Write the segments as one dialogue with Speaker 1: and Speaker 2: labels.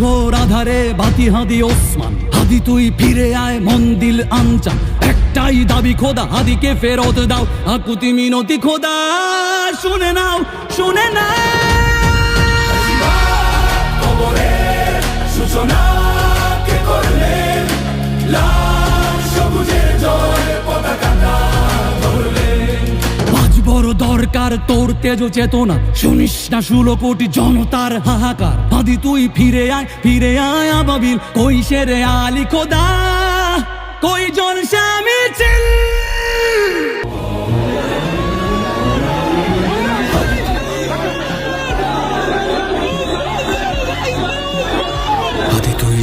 Speaker 1: ঘোর আধারে বাতি হাদি ওসমান। হাদি তুই ফিরে আয় মন্দিল আনচা একটাই দাবি খোদা, হাদিকে ফেরত দাও। আকুতি মিনতি খোদা, শুনে নাও শুনে নাও। দরকার তোর তেজ চেতনা। শুনিস না ষোলো কোটি জনতার হাহাকার? আদি তুই ফিরে আয় ফিরে আয় আবাবিল। কই সেরে আলি খোদা? কই জন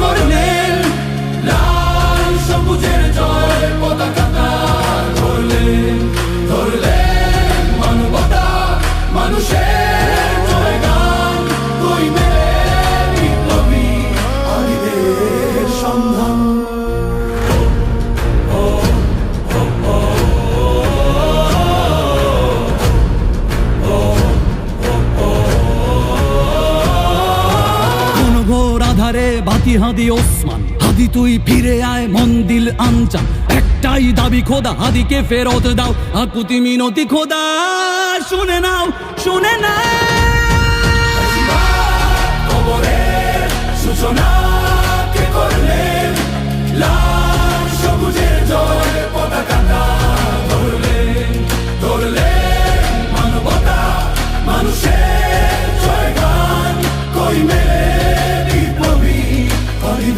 Speaker 1: por বাতি হাদি ওসমান? হাদি তুই ফিরে আয় মন্দিল আনচা একটাই দাবি, খোদা, হাদিকে ফেরত দাও। আকুতি মিনতি খোদা, শুনে নাও শুনে নাও।
Speaker 2: কবরের